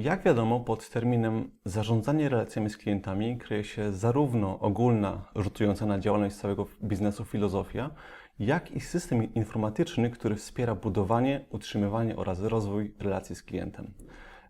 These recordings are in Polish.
Jak wiadomo, pod terminem zarządzanie relacjami z klientami kryje się zarówno ogólna, rzutująca na działalność całego biznesu filozofia, jak i system informatyczny, który wspiera budowanie, utrzymywanie oraz rozwój relacji z klientem.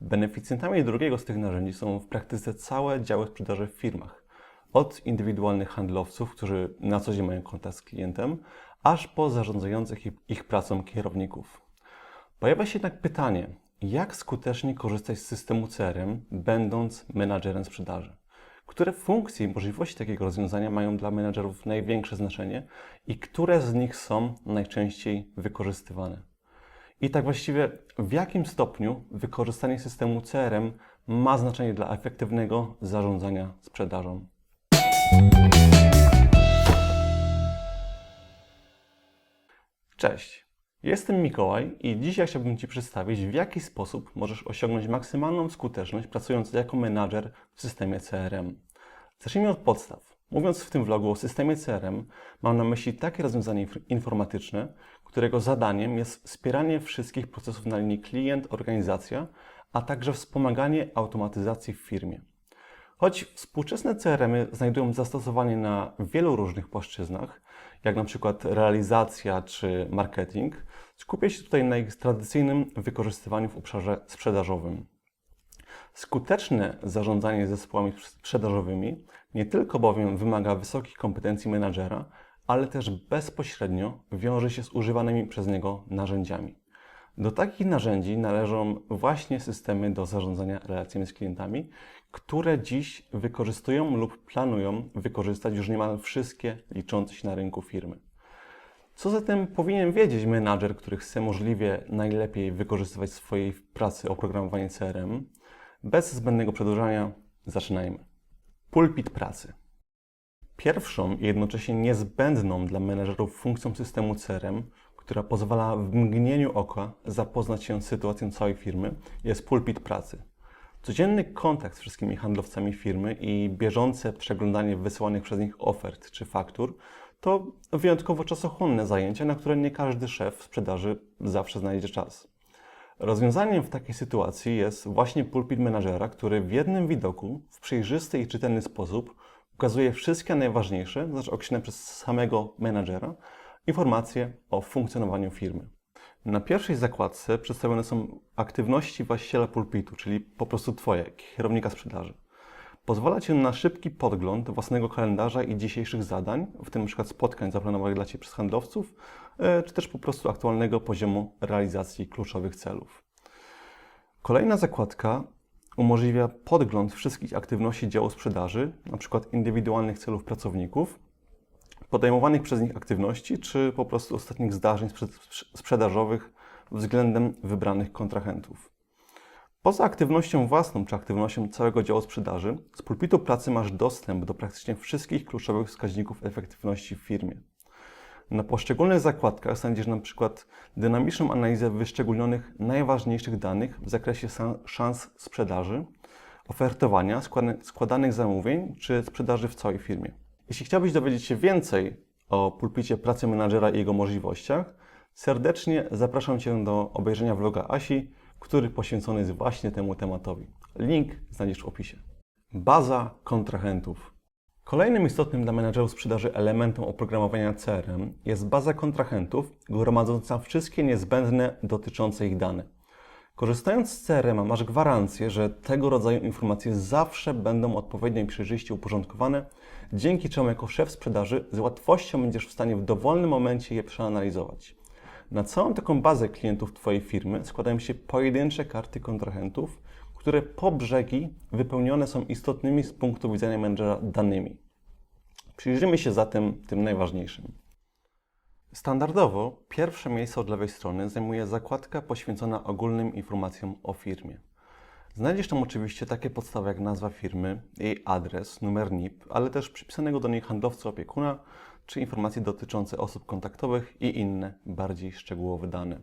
Beneficjentami drugiego z tych narzędzi są w praktyce całe działy sprzedaży w firmach. Od indywidualnych handlowców, którzy na co dzień mają kontakt z klientem, aż po zarządzających ich- pracą kierowników. Pojawia się jednak pytanie, jak skutecznie korzystać z systemu CRM, będąc menadżerem sprzedaży? Które funkcje i możliwości takiego rozwiązania mają dla menadżerów największe znaczenie i które z nich są najczęściej wykorzystywane? I tak właściwie w jakim stopniu wykorzystanie systemu CRM ma znaczenie dla efektywnego zarządzania sprzedażą? Cześć, jestem Mikołaj i dzisiaj chciałbym Ci przedstawić, w jaki sposób możesz osiągnąć maksymalną skuteczność pracując jako menadżer w systemie CRM. Zacznijmy od podstaw. Mówiąc w tym vlogu o systemie CRM, mam na myśli takie rozwiązanie inf- informatyczne, którego zadaniem jest wspieranie wszystkich procesów na linii klient-organizacja, a także wspomaganie automatyzacji w firmie. Choć współczesne CRM-y znajdują zastosowanie na wielu różnych płaszczyznach, jak na przykład realizacja czy marketing, skupię się tutaj na ich tradycyjnym wykorzystywaniu w obszarze sprzedażowym. Skuteczne zarządzanie zespołami sprzedażowymi nie tylko bowiem wymaga wysokich kompetencji menadżera, ale też bezpośrednio wiąże się z używanymi przez niego narzędziami. Do takich narzędzi należą właśnie systemy do zarządzania relacjami z klientami, które dziś wykorzystują lub planują wykorzystać już niemal wszystkie liczące się na rynku firmy. Co zatem powinien wiedzieć menadżer, który chce możliwie najlepiej wykorzystywać w swojej pracy oprogramowanie CRM? Bez zbędnego przedłużania zaczynajmy. Pulpit pracy. Pierwszą i jednocześnie niezbędną dla menedżerów funkcją systemu CRM, która pozwala w mgnieniu oka zapoznać się z sytuacją całej firmy, jest pulpit pracy. Codzienny kontakt z wszystkimi handlowcami firmy i bieżące przeglądanie wysyłanych przez nich ofert czy faktur to wyjątkowo czasochłonne zajęcia, na które nie każdy szef sprzedaży zawsze znajdzie czas. Rozwiązaniem w takiej sytuacji jest właśnie pulpit menadżera, który w jednym widoku, w przejrzysty i czytelny sposób ukazuje wszystkie najważniejsze, znaczy określone przez samego menadżera, informacje o funkcjonowaniu firmy. Na pierwszej zakładce przedstawione są aktywności właściciela pulpitu, czyli po prostu Twoje, kierownika sprzedaży. Pozwala Ci na szybki podgląd własnego kalendarza i dzisiejszych zadań, w tym np. spotkań zaplanowanych dla Ciebie przez handlowców, e, czy też po prostu aktualnego poziomu realizacji kluczowych celów. Kolejna zakładka umożliwia podgląd wszystkich aktywności działu sprzedaży, np. indywidualnych celów pracowników, podejmowanych przez nich aktywności, czy po prostu ostatnich zdarzeń sprze- sprzedażowych względem wybranych kontrahentów. Poza aktywnością własną czy aktywnością całego działu sprzedaży, z pulpitu pracy masz dostęp do praktycznie wszystkich kluczowych wskaźników efektywności w firmie. Na poszczególnych zakładkach znajdziesz na przykład dynamiczną analizę wyszczególnionych najważniejszych danych w zakresie szans sprzedaży, ofertowania, składa- składanych zamówień czy sprzedaży w całej firmie. Jeśli chciałbyś dowiedzieć się więcej o pulpicie pracy menadżera i jego możliwościach, serdecznie zapraszam Cię do obejrzenia vloga Asi, który poświęcony jest właśnie temu tematowi. Link znajdziesz w opisie. Baza kontrahentów. Kolejnym istotnym dla menedżerów sprzedaży elementem oprogramowania CRM jest baza kontrahentów gromadząca wszystkie niezbędne dotyczące ich dane. Korzystając z CRM masz gwarancję, że tego rodzaju informacje zawsze będą odpowiednio i przejrzyście uporządkowane, dzięki czemu jako szef sprzedaży z łatwością będziesz w stanie w dowolnym momencie je przeanalizować. Na całą taką bazę klientów Twojej firmy składają się pojedyncze karty kontrahentów, które po brzegi wypełnione są istotnymi z punktu widzenia menedżera danymi. Przyjrzyjmy się zatem tym najważniejszym. Standardowo pierwsze miejsce od lewej strony zajmuje zakładka poświęcona ogólnym informacjom o firmie. Znajdziesz tam oczywiście takie podstawy jak nazwa firmy, jej adres, numer NIP, ale też przypisanego do niej handlowca opiekuna, czy informacje dotyczące osób kontaktowych i inne, bardziej szczegółowe dane.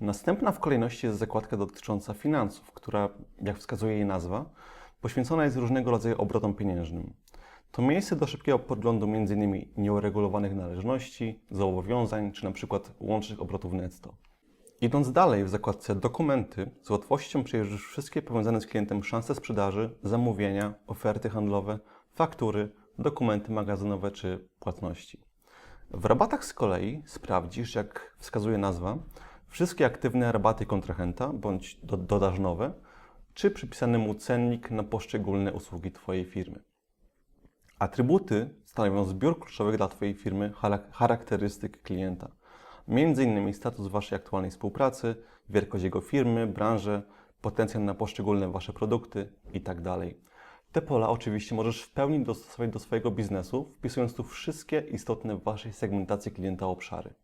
Następna w kolejności jest zakładka dotycząca finansów, która, jak wskazuje jej nazwa, poświęcona jest różnego rodzaju obrotom pieniężnym. To miejsce do szybkiego podglądu m.in. nieuregulowanych należności, zobowiązań czy np. łącznych obrotów netto. Idąc dalej w zakładce Dokumenty, z łatwością przejrzysz wszystkie powiązane z klientem szanse sprzedaży, zamówienia, oferty handlowe, faktury, dokumenty magazynowe czy płatności. W rabatach z kolei sprawdzisz, jak wskazuje nazwa, wszystkie aktywne rabaty kontrahenta bądź do, dodasz nowe, czy przypisany mu cennik na poszczególne usługi Twojej firmy. Atrybuty stanowią zbiór kluczowych dla Twojej firmy charak- charakterystyk klienta. Innymi status Waszej aktualnej współpracy, wielkość jego firmy, branżę, potencjał na poszczególne Wasze produkty itd. Te pola oczywiście możesz w pełni dostosować do swojego biznesu, wpisując tu wszystkie istotne w Waszej segmentacji klienta obszary.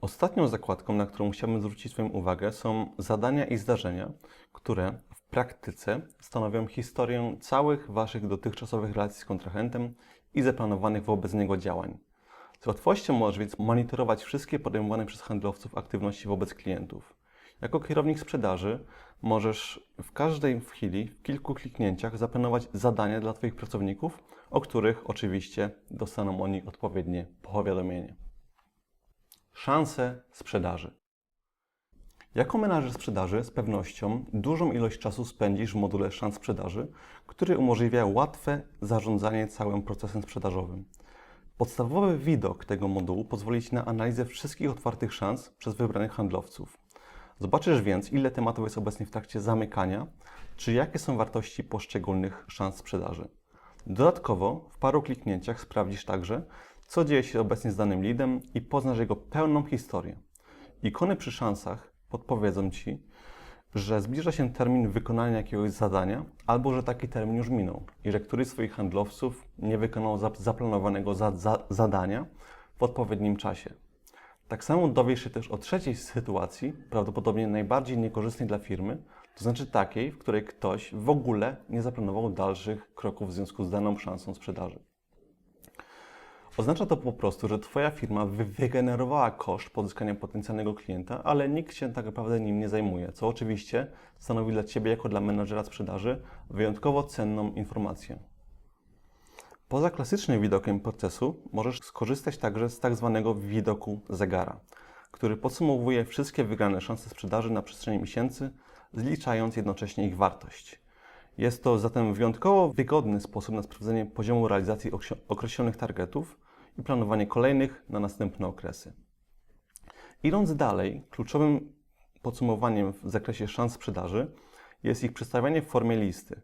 Ostatnią zakładką, na którą chciałbym zwrócić Twoją uwagę, są zadania i zdarzenia, które praktyce stanowią historię całych Waszych dotychczasowych relacji z kontrahentem i zaplanowanych wobec niego działań. Z łatwością możesz więc monitorować wszystkie podejmowane przez handlowców aktywności wobec klientów. Jako kierownik sprzedaży możesz w każdej chwili, w kilku kliknięciach zaplanować zadania dla Twoich pracowników, o których oczywiście dostaną oni odpowiednie powiadomienie. Szanse sprzedaży. Jako menadżer sprzedaży z pewnością dużą ilość czasu spędzisz w module szans sprzedaży, który umożliwia łatwe zarządzanie całym procesem sprzedażowym. Podstawowy widok tego modułu pozwoli Ci na analizę wszystkich otwartych szans przez wybranych handlowców. Zobaczysz więc, ile tematów jest obecnie w trakcie zamykania, czy jakie są wartości poszczególnych szans sprzedaży. Dodatkowo w paru kliknięciach sprawdzisz także, co dzieje się obecnie z danym leadem i poznasz jego pełną historię. Ikony przy szansach podpowiedzą Ci, że zbliża się termin wykonania jakiegoś zadania, albo że taki termin już minął i że któryś z swoich handlowców nie wykonał zap- zaplanowanego za- za- zadania w odpowiednim czasie. Tak samo dowiesz się też o trzeciej sytuacji, prawdopodobnie najbardziej niekorzystnej dla firmy, to znaczy takiej, w której ktoś w ogóle nie zaplanował dalszych kroków w związku z daną szansą sprzedaży. Oznacza to po prostu, że Twoja firma wy- wygenerowała koszt pozyskania potencjalnego klienta, ale nikt się tak naprawdę nim nie zajmuje, co oczywiście stanowi dla Ciebie, jako dla menadżera sprzedaży, wyjątkowo cenną informację. Poza klasycznym widokiem procesu możesz skorzystać także z tak zwanego widoku zegara, który podsumowuje wszystkie wygrane szanse sprzedaży na przestrzeni miesięcy, zliczając jednocześnie ich wartość. Jest to zatem wyjątkowo wygodny sposób na sprawdzenie poziomu realizacji określonych targetów i planowanie kolejnych na następne okresy. Idąc dalej, kluczowym podsumowaniem w zakresie szans sprzedaży jest ich przedstawianie w formie listy.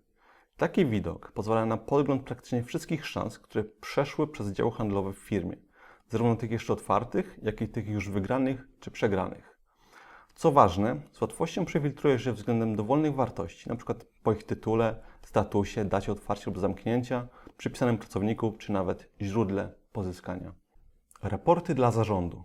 Taki widok pozwala na podgląd praktycznie wszystkich szans, które przeszły przez dział handlowy w firmie, zarówno tych jeszcze otwartych, jak i tych już wygranych czy przegranych. Co ważne, z łatwością przefiltrujesz je względem dowolnych wartości, np. po ich tytule, statusie, dacie otwarcia lub zamknięcia, przypisanym pracowniku, czy nawet źródle pozyskania. Raporty dla zarządu.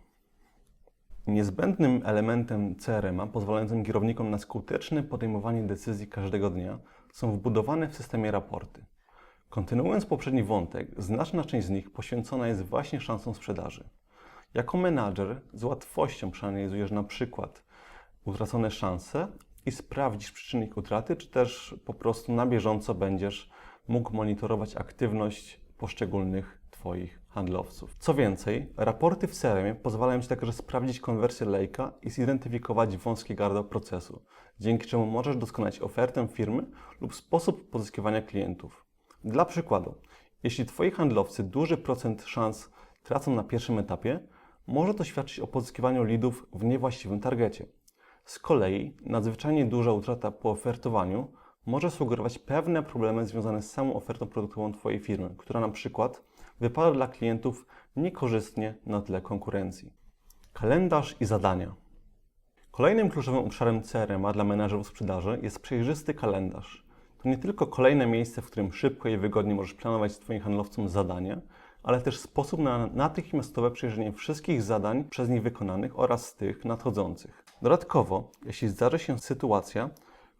Niezbędnym elementem CRM-a pozwalającym kierownikom na skuteczne podejmowanie decyzji każdego dnia są wbudowane w systemie raporty. Kontynuując poprzedni wątek, znaczna część z nich poświęcona jest właśnie szansom sprzedaży. Jako menadżer z łatwością przeanalizujesz na przykład utracone szanse i sprawdzisz przyczyny ich utraty, czy też po prostu na bieżąco będziesz mógł monitorować aktywność poszczególnych Twoich handlowców. Co więcej, raporty w CRM pozwalają Ci także sprawdzić konwersję lejka i zidentyfikować wąskie gardło procesu, dzięki czemu możesz doskonalić ofertę firmy lub sposób pozyskiwania klientów. Dla przykładu, jeśli Twoi handlowcy duży procent szans tracą na pierwszym etapie, może to świadczyć o pozyskiwaniu leadów w niewłaściwym targecie. Z kolei nadzwyczajnie duża utrata po ofertowaniu może sugerować pewne problemy związane z samą ofertą produktową Twojej firmy, która na przykład wypada dla klientów niekorzystnie na tle konkurencji. Kalendarz i zadania. Kolejnym kluczowym obszarem CRM dla menedżerów sprzedaży jest przejrzysty kalendarz. To nie tylko kolejne miejsce, w którym szybko i wygodnie możesz planować z Twoim handlowcom zadania, ale też sposób na natychmiastowe przejrzenie wszystkich zadań przez nich wykonanych oraz tych nadchodzących. Dodatkowo, jeśli zdarzy się sytuacja,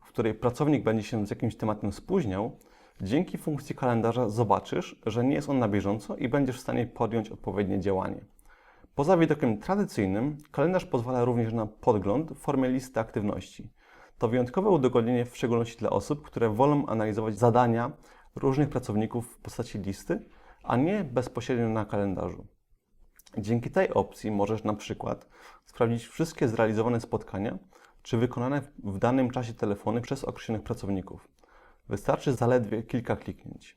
w której pracownik będzie się z jakimś tematem spóźniał, dzięki funkcji kalendarza zobaczysz, że nie jest on na bieżąco i będziesz w stanie podjąć odpowiednie działanie. Poza widokiem tradycyjnym, kalendarz pozwala również na podgląd w formie listy aktywności. To wyjątkowe udogodnienie w szczególności dla osób, które wolą analizować zadania różnych pracowników w postaci listy, a nie bezpośrednio na kalendarzu. Dzięki tej opcji możesz na przykład sprawdzić wszystkie zrealizowane spotkania czy wykonane w danym czasie telefony przez określonych pracowników. Wystarczy zaledwie kilka kliknięć.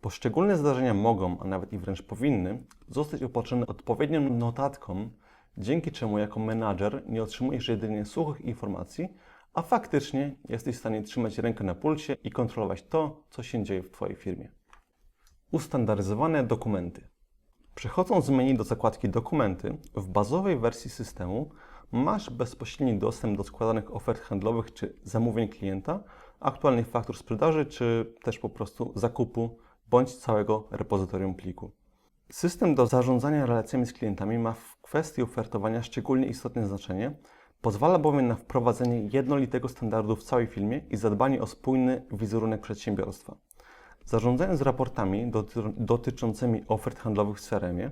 Poszczególne zdarzenia mogą, a nawet i wręcz powinny, zostać opatrzone odpowiednią notatką, dzięki czemu jako menadżer nie otrzymujesz jedynie suchych informacji, a faktycznie jesteś w stanie trzymać rękę na pulsie i kontrolować to, co się dzieje w Twojej firmie. Ustandaryzowane dokumenty. Przechodząc z menu do zakładki Dokumenty, w bazowej wersji systemu masz bezpośredni dostęp do składanych ofert handlowych czy zamówień klienta, aktualnych faktur sprzedaży, czy też po prostu zakupu bądź całego repozytorium pliku. System do zarządzania relacjami z klientami ma w kwestii ofertowania szczególnie istotne znaczenie, pozwala bowiem na wprowadzenie jednolitego standardu w całej firmie i zadbanie o spójny wizerunek przedsiębiorstwa. Zarządzając raportami doty- dotyczącymi ofert handlowych w CRM-ie,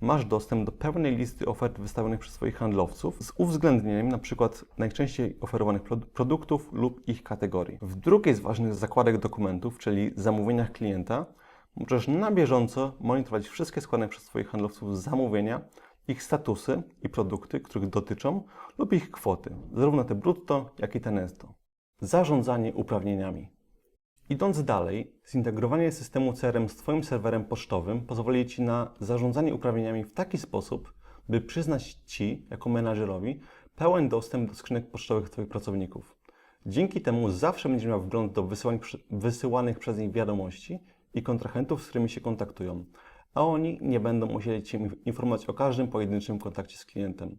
masz dostęp do pełnej listy ofert wystawionych przez swoich handlowców z uwzględnieniem np. najczęściej oferowanych prod- produktów lub ich kategorii. W drugiej z ważnych zakładek dokumentów, czyli zamówieniach klienta, możesz na bieżąco monitorować wszystkie składane przez swoich handlowców zamówienia, ich statusy i produkty, których dotyczą lub ich kwoty, zarówno te brutto, jak i te netto. Zarządzanie uprawnieniami. Idąc dalej, zintegrowanie systemu CRM z Twoim serwerem pocztowym pozwoli Ci na zarządzanie uprawnieniami w taki sposób, by przyznać Ci, jako menadżerowi, pełen dostęp do skrzynek pocztowych Twoich pracowników. Dzięki temu zawsze będziesz miał wgląd do wysyłań, wysyłanych przez nich wiadomości i kontrahentów, z którymi się kontaktują, a oni nie będą musieli Cię informować o każdym pojedynczym kontakcie z klientem.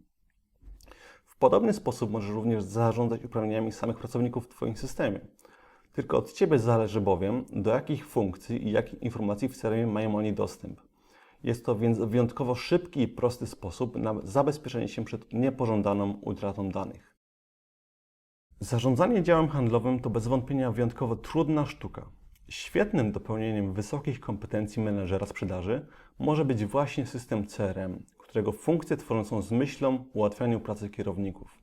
W podobny sposób możesz również zarządzać uprawnieniami samych pracowników w Twoim systemie. Tylko od Ciebie zależy bowiem, do jakich funkcji i jakich informacji w CRM mają oni dostęp. Jest to więc wyjątkowo szybki i prosty sposób na zabezpieczenie się przed niepożądaną utratą danych. Zarządzanie działem handlowym to bez wątpienia wyjątkowo trudna sztuka. Świetnym dopełnieniem wysokich kompetencji menedżera sprzedaży może być właśnie system CRM, którego funkcje tworzone są z myślą ułatwianiu pracy kierowników.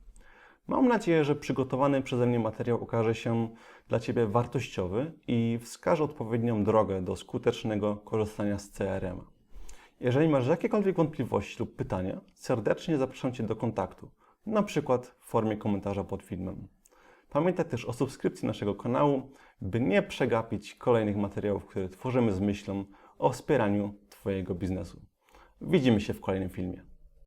Mam nadzieję, że przygotowany przeze mnie materiał okaże się dla Ciebie wartościowy i wskaże odpowiednią drogę do skutecznego korzystania z CRM. Jeżeli masz jakiekolwiek wątpliwości lub pytania, serdecznie zapraszam Cię do kontaktu, na przykład w formie komentarza pod filmem. Pamiętaj też o subskrypcji naszego kanału, by nie przegapić kolejnych materiałów, które tworzymy z myślą o wspieraniu Twojego biznesu. Widzimy się w kolejnym filmie.